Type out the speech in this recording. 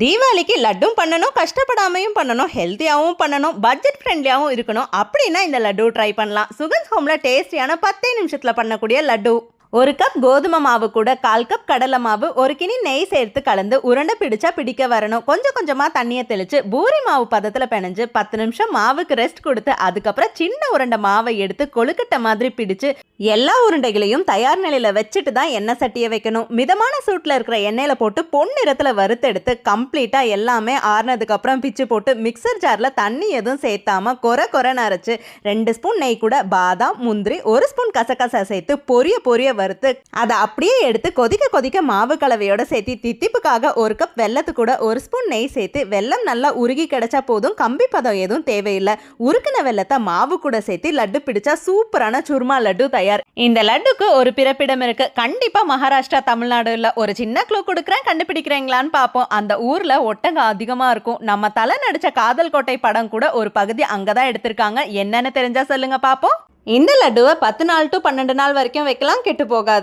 தீபாவளிக்கு லட்டும் பண்ணணும் கஷ்டப்படாமையும் பண்ணணும் ஹெல்த்தியாகவும் பண்ணணும் பட்ஜெட் ஃப்ரெண்ட்லியாகவும் இருக்கணும். அப்படின்னா இந்த லட்டு ட்ரை பண்ணலாம். சுகன்ஸ் ஹோமில் டேஸ்டியான பத்தே நிமிஷத்தில் பண்ணக்கூடிய லட்டு. ஒரு கப் கோதுமை மாவு கூட கால் கப் கடலை மாவு ஒரு கிணி நெய் சேர்த்து கலந்து உருண்டை பிடிச்சா பிடிக்க வரணும். கொஞ்சம் கொஞ்சமாக தண்ணியை தெளித்து பூரி மாவு பதத்தில் பிணைஞ்சு பத்து நிமிஷம் மாவுக்கு ரெஸ்ட் கொடுத்து அதுக்கப்புறம் சின்ன உருண்டை மாவை எடுத்து கொழுக்கட்டை மாதிரி பிடிச்சு எல்லா உருண்டைகளையும் தயார் நிலையில் வச்சுட்டு தான் எண்ணெய் சட்டியை வைக்கணும். மிதமான சூட்டில் இருக்கிற எண்ணெயில் போட்டு பொன்னிறத்தில் வறுத்தெடுத்து கம்ப்ளீட்டாக எல்லாமே ஆறுனதுக்கப்புறம் பிச்சு போட்டு மிக்சர் ஜாரில் தண்ணி எதுவும் சேர்த்தாமல் கொர கொரன்னு அரைச்சு ரெண்டு ஸ்பூன் நெய் கூட பாதாம் முந்திரி ஒரு ஸ்பூன் கசகசா சேர்த்து பொரிய பொரிய வறுத்து அதை அப்படியே எடுத்து கொதிக்க கொதிக்க மாவு கலவையோட சேர்த்து தித்திப்புக்காக ஒரு கப் வெல்லத்து கூட ஒரு ஸ்பூன் நெய் சேர்த்து வெல்லம் நல்லா உருகி கிடைச்சா போதும். கம்பி பதம் எதுவும் தேவையில்லை. உருக்கின வெல்லத்தை மாவு கூட சேர்த்து லட்டு பிடிச்சா சூப்பரான சுருமா லட்டு தயார். இந்த லட்டுக்கு ஒரு பிறப்பிடம் இருக்கு. கண்டிப்பா மகாராஷ்டிரா தமிழ்நாடுல ஒரு சின்ன க்ளூ கொடுக்குறேன். கண்டுபிடிக்கிறீங்களான்னு பார்ப்போம். அந்த ஊர்ல ஒட்டங்க அதிகமா இருக்கும். நம்ம தலை நடிச்ச காதல் கோட்டை படம் கூட ஒரு பகுதி அங்கதான் எடுத்திருக்காங்க. என்னன்னு தெரிஞ்சா சொல்லுங்க பார்ப்போம். இந்த லட்டுவை பத்து நாள் டு பன்னெண்டு நாள் வரைக்கும் வைக்கலாம் கெட்டு போகாது.